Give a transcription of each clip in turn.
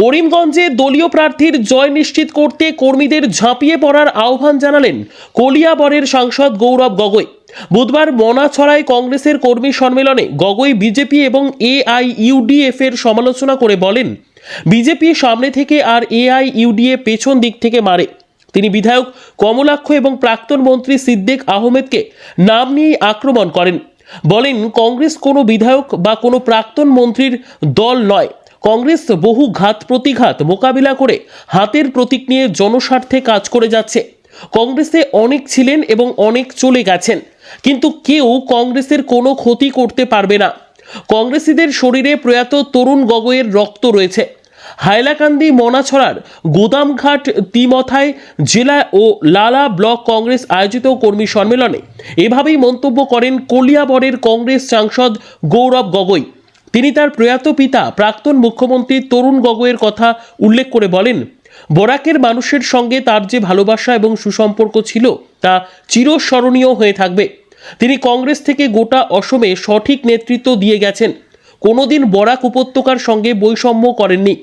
করিমগঞ্জে দলীয় প্রার্থীর জয় নিশ্চিত করতে কর্মীদের ঝাঁপিয়ে পড়ার আহ্বান জানালেন কলিয়াবরের সাংসদ গৌরব গগৈ। বুধবার মনাছড়ায় কংগ্রেসের কর্মী সম্মেলনে গগৈ বিজেপি এবং এআইইউডিএফ এর সমালোচনা করে বলেন, বিজেপি সামনে থেকে আর এআইইউডিএ পেছন দিক থেকে মারে। তিনি বিধায়ক কমলাক্ষ এবং প্রাক্তন মন্ত্রী সিদ্দিক আহমেদকে নাম নিয়েই আক্রমণ করেন। বলেন, কংগ্রেস কোনো বিধায়ক বা কোনো প্রাক্তন মন্ত্রীর দল নয়। কংগ্রেস বহু ঘাত প্রতিঘাত মোকাবিলা করে হাতের প্রতীক নিয়ে জনস্বার্থে কাজ করে যাচ্ছে। কংগ্রেসে অনেক ছিলেন এবং অনেক চলে গেছেন। কিন্তু কেউ কংগ্রেসের কোনো ক্ষতি করতে পারবে না। কংগ্রেসীদের শরীরে প্রয়াত তরুণ গগৈয়ের রক্ত রয়েছে। হাইলাকান্দি, মনাছড়ার গোদামঘাট, তিমথায় জেলা ও লালা ব্লক কংগ্রেস আয়োজিত কর্মী সম্মেলনে এভাবেই মন্তব্য করেন কলিয়াবরের কংগ্রেস সাংসদ গৌরব গগৈ। তিনি তার প্রয়াত পিতা, প্রাক্তন মুখ্যমন্ত্রী তরুণ গগৈয়ের কথা উল্লেখ করে বলেন, বরাকের মানুষের সঙ্গে তার যে ভালোবাসা এবং সুসম্পর্ক ছিল, তা চিরস্মরণীয় হয়ে থাকবে। তিনি কংগ্রেস থেকে গোটা অসমে সঠিক নেতৃত্ব দিয়ে গেছেন। কোনোদিন বরাক উপত্যকার সঙ্গে বৈষম্য করেননি।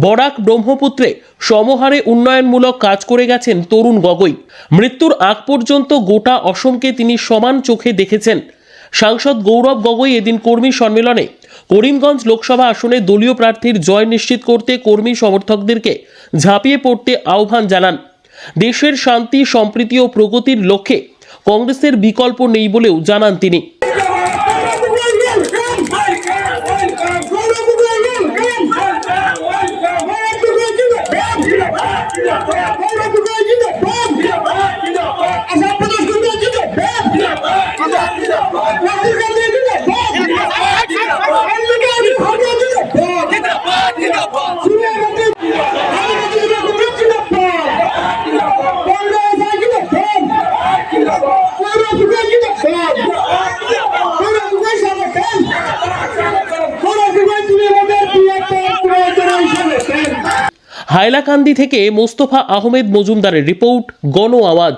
বরাক ব্রহ্মপুত্রে সমহারে উন্নয়নমূলক কাজ করে গেছেন তরুণ গগৈ। মৃত্যুর আগ পর্যন্ত গোটা অসমকে তিনি সমান চোখে দেখেছেন। সাংসদ গৌরব গগৈ এদিন কর্মী সম্মেলনে করিমগঞ্জ লোকসভা আসনে দলীয় প্রার্থীর জয় নিশ্চিত করতে কর্মী সমর্থকদেরকে ঝাঁপিয়ে পড়তে আহ্বান জানান। দেশের শান্তি, সম্প্রীতি ও প্রগতির লক্ষ্যে কংগ্রেসের বিকল্প নেই বলেও জানান তিনি। হাইলাকান্দি থেকে মোস্তফা আহমেদ মজুমদারের রিপোর্ট গণ আওয়াজ।